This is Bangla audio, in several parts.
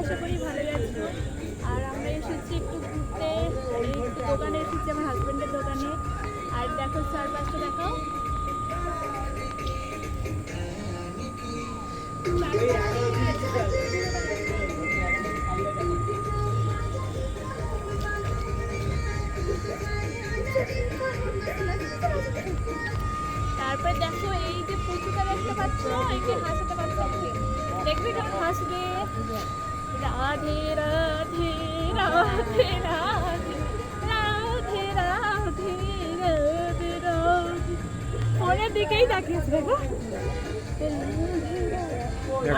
আশা করি আছো। আর আমরা এসেছি একটু ঘুরতে। এই একটু দোকানে এসেছি আমার হাজব্যান্ডের দোকানে। আর দেখো দেখো তারপরে দেখো, এই যে পুচুটা দেখতে পাচ্ছ? একে হাসাতে পারছ ওকে। দেখবে কেমন হাসবে রাধে রাধে রাধে রাধে রাধে রাধে রাধে রাধে। ফোনের দিকেই তাকিয়েছে দেখো।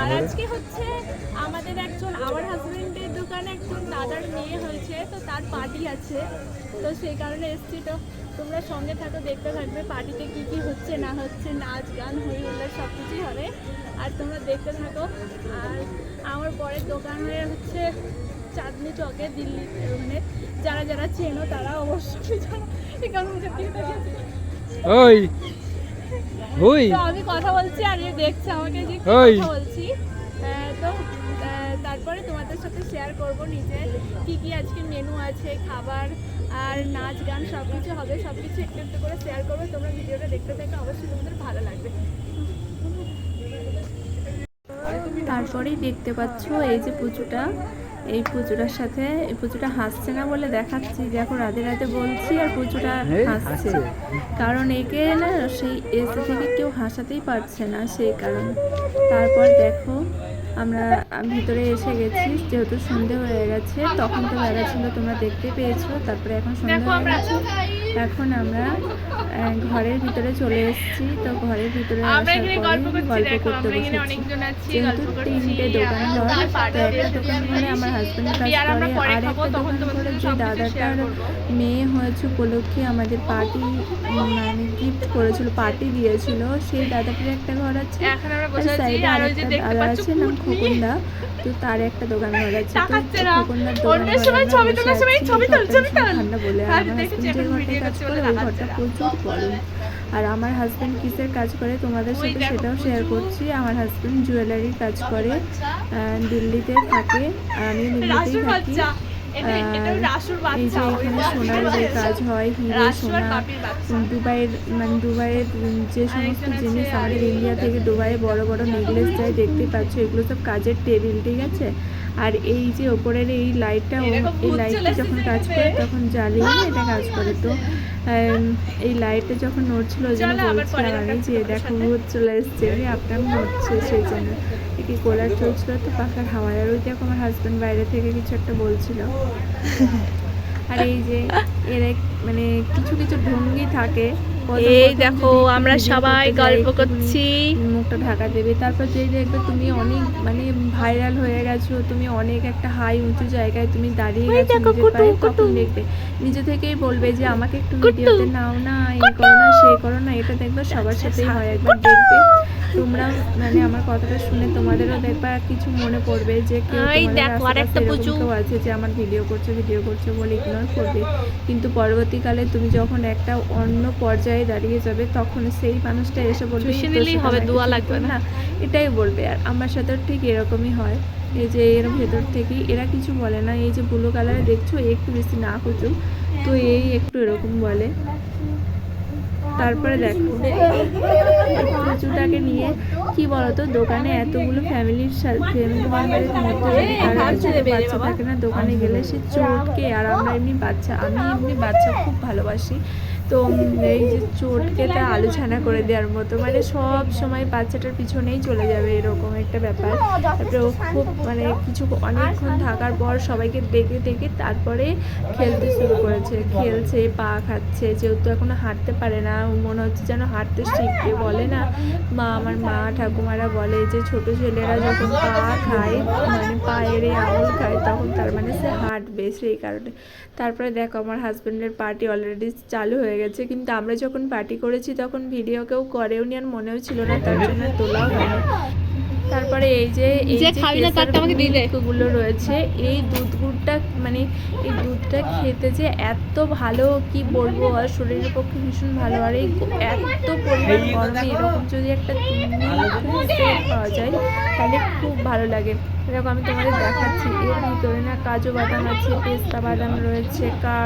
আর আজকে হচ্ছে আমাদের একজন আমার হাজবেন্ডের দোকানে একজন দাদার মেয়ে হয়েছে তো তার পার্টি আছে। তো সেই কারণে এসছি। তো তোমরা সঙ্গে থাকো দেখতে থাকবে পার্টিতে কি কি হচ্ছে না হচ্ছে নাচ গান হই হুল্লার সব কিছুই আর তোমরা দেখতে থাকো। আর আমার পরের দোকান হয়ে হচ্ছে চাঁদনি চকে দিল্লি ওখানে যারা যারা চেনো তারা অবশ্যই জানো। ওই ওই। আমি কথা বলছি আর এ দেখছে আমাকে যে কথা বলছি। তো তারপরে তোমাদের সাথে শেয়ার করব নিজে কি কি আজকে মেনু আছে খাবার আর নাচ গান সব কিছু হবে সব কিছু একটু একটু করে শেয়ার করব। তোমরা ভিডিওটা দেখতে থাকো অবশ্যই তোমাদের ভালো লাগবে। তারপরেই দেখতে পাচ্ছ এই যে পুজোটা। এই পুজোটার সাথে এই পুজোটা হাসছে না বলে দেখাচ্ছি। দেখো রাধে রাধে বলছি আর পুজোটা এই হাসছে। কারণ একে না সেই এসে থেকে কেউ হাসাতেই পারছে না সেই কারণে। তারপর দেখো আমরা ভিতরে এসে গেছি যেহেতু সন্ধে হয়ে গেছে তখন তো বেলা ছিল তোমরা দেখতে পেয়েছ। তারপরে এখন সন্ধে হয়ে গেছে। এখন আমরা ঘরের ভিতরে চলে এসেছি। তো ঘরের ভিতরে গল্প করতে তিনটে দোকান ঘর দোকান আমার হাজব্যান্ডের কাজ আর একটা দাদাটার মেয়ে হয়েছে উপলক্ষে আমাদের পার্টি মানে গিফট করেছিল পার্টি দিয়েছিল। সেই দাদাটির একটা ঘর আছে আর একটা দাদা আছে নাম খোকনদা। তো তার একটা দোকান ঘর আছে। ঠান্ডা বলে আমার কাজ করে ওই ঘরটা প্রচুর গরম আর আমার হাজব্যান্ড কিসের কাজ করে তোমাদের সাথে সেটাও শেয়ার করছি। আমার হাজব্যান্ড জুয়েলারির কাজ করে দিল্লিতে থাকে। আর আমি দিল্লিতেই থাকি। সোনার যে কাজ হয় হিরে সোনা দুবাইয়ের মানে দুবাইয়ের যে সমস্ত জিনিস আমাদের ইন্ডিয়া থেকে দুবাইয়ে বড় বড় নেকলেস যায় দেখতে পাচ্ছ এগুলো সব কাজের টেবিল ঠিক আছে? আর এই যে ওপরের এই লাইটটা এই লাইটটা যখন কাজ করে তখন জ্বালিয়ে এটা কাজ করে। তো এই লাইটটা যখন নড়ছিল ওই জন্য বলছিলাম আমি যে দেখো ভূত চলে এসছে আমি আপনার নড়ছে সেই জন্য কি কোলার চলছিল তো? পাখার হাওয়ায়। আর ওই দেখো আমার হাজব্যান্ড বাইরে থেকে কিছু একটা বলছিল। আর এই যে এর এক- মানে কিছু কিছু ভঙ্গি থাকে। এই দেখো আমরা সবাই গল্প করছি। মুখটা ঢাকা দেবে। তারপর যেই দেখবে তুমি অনেক মানে ভাইরাল হয়ে গেছো তুমি অনেক একটা হাই উঁচু জায়গায় তুমি দাঁড়িয়ে গেছো। তখন দেখবে। নিজে থেকেই বলবে যে আমাকে একটু ভিডিওতে নাও না এই করো না সেই করো না। এটা দেখবে সবার সাথেই হয় একবার দেখবে। তোমরা মানে আমার কথাটা শুনে তোমাদেরও দেখবা কিছু মনে পড়বে যে কেউ আছে যে আমার ভিডিও করছে ভিডিও করছে বলে ইগনোর করবে। কিন্তু পরবর্তীকালে তুমি যখন একটা অন্য পর্যায়ে দাঁড়িয়ে যাবে তখন সেই মানুষটা এসে বলবে চুষে "তোর নিলেই সাথে হবে, দোয়া লাগবে না।" এটাই বলবে। আর আমার সাথে ঠিক এরকমই হয়। এই যে এর ভেতর থেকেই এরা কিছু বলে না। এই যে ব্লু কালারে দেখছ একটু বেশি না কুচু তো এই একটু এরকম বলে। তারপরে দেখো লিচুটাকে নিয়ে কি বলতো দোকানে এতগুলো ফ্যামিলির সাথে ফ্যামিলি মেম্বারের মধ্যে বেরিয়ে বাচ্চা থাকে না দোকানে গেলে সে চোটকে আর আমরা এমনি বাচ্চা আমি এমনি বাচ্চা খুব ভালোবাসি। তো এই যে চটকে তা আলু ছানা করে দেওয়ার মতো। মানে সব সময় বাচ্চাটার পিছনেই চলে যাবে এরকম একটা ব্যাপার। তারপরে ও খুব মানে কিছু অনেকক্ষণ থাকার পর সবাইকে ডেকে ডেকে তারপরে খেলতে শুরু করেছে। খেলছে, পা খাচ্ছে, যেহেতু এখনও হাঁটতে পারে না মনে হচ্ছে যেন হাঁটতে শিখবে বলে না। মা, আমার মা ঠাকুমারা বলে যে ছোট ছেলেরা যখন পা খায় মানে পায়ের এই আঙুল খায়, তখন তার মানে সে হাঁটবে সেই কারণে। তারপরে দেখো আমার হাজব্যান্ডের পার্টি অলরেডি চালু হয়ে গেছে কিন্তু আমরা যখন পার্টি করেছি তখন ভিডিও কেউ করেও নি আর মনেও ছিল না তার জন্য তোলাও হয়নি তারপরে এই যে এই যে খাবি না আমাকে দিয়ে দে। গুলো রয়েছে এই দুধ গুড়টা মানে এই দুধটা খেতে যে এত ভালো কি বলব আর শরীরের পক্ষে ভীষণ ভালো আর এই এত পরিমাণ গরমে এরকম যদি একটা পাওয়া যায় তাহলে খুব ভালো লাগে এরকম আমি তোমাদের দেখাচ্ছি এর ভিতরে না কাজু বাদাম আছে পেস্তা বাদাম রয়েছে কা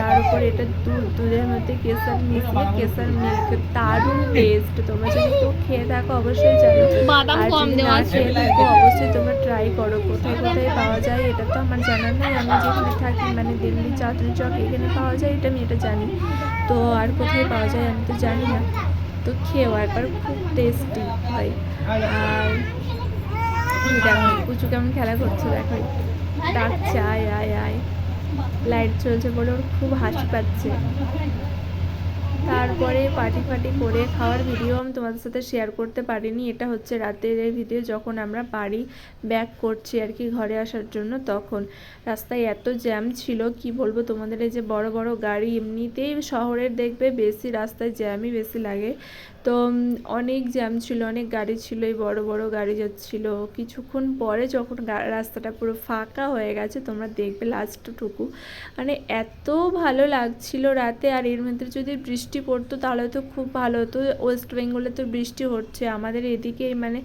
তারপরে এটা দুধ দুধের মধ্যে কেসার মিশিয়ে কেসার মিল্ক দারুণ টেস্ট তোমরা যদি কেউ খেয়ে থাকো অবশ্যই জানো। বাদাম আর কম দেওয়া খেয়ে থাকো অবশ্যই তোমরা ট্রাই করো। কোথায় কোথায় পাওয়া যায় এটা তো আমার জানা নেই। আমি যেখানে থাকি মানে দিল্লি চাঁদনি চক এখানে পাওয়া যায় এটা আমি এটা জানি। তো আর কোথায় পাওয়া যায় আমি তো জানি না। তো খেয়েও একবার খুব টেস্টি হয়। আর দেখো কুচু কেমন খেলা করছে দেখো। ডাকছে আয় আয় আয়। লাইট চলছে বলে ওর খুব হাসি পাচ্ছে। তারপরে পার্টি ফাটি করে খাওয়ার ভিডিও আমি তোমাদের সাথে শেয়ার করতে পারিনি। এটা হচ্ছে রাতের ভিডিও যখন আমরা বাড়ি ব্যাক করছি আর কি ঘরে আসার জন্য তখন। রাস্তায় এত জ্যাম ছিল, কি বলব তোমাদের? এই যে বড় বড় গাড়ি এমনিতেই শহরের দেখবে বেশি রাস্তায় জ্যামই বেশি লাগে। তো অনেক জ্যাম ছিল, অনেক গাড়ি ছিল, এই বড় বড় গাড়ি যাচ্ছিল। কিছুক্ষণ পরে যখন রাস্তাটা পুরো ফাঁকা হয়ে গেছে, তোমরা দেখবে লাস্টটুকু মানে এত ভালো লাগছিল রাতে, আর এর মধ্যে যদি বৃষ্টি পড়তো, তাহলে তো খুব ভালো হতো। ওয়েস্ট বেঙ্গলে তো বৃষ্টি হচ্ছে। আমাদের এদিকে মানে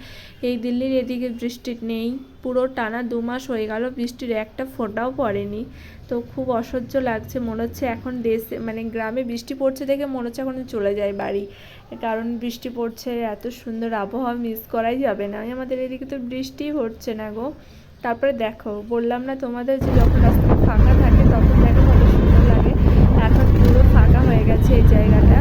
এই দিল্লির এদিকে বৃষ্টি নেই। পুরো টানা দু মাস হয়ে গেল বৃষ্টির, একটা ফোঁটাও পড়েনি। তো খুব অসহ্য লাগছে, মনে হচ্ছে এখন দেশে মানে গ্রামে বৃষ্টি পড়ছে দেখে মনে হচ্ছে এখন চলে যায় বাড়ি। কারণ বৃষ্টি পড়ছে, এত সুন্দর আবহাওয়া মিস করাই যাবে না। আমাদের এদিকে তো বৃষ্টিই হচ্ছে না গো। তারপরে দেখো, বললাম না তোমাদের যে যখন রাস্তাটা ফাঁকা থাকে তখন अच्छे जगह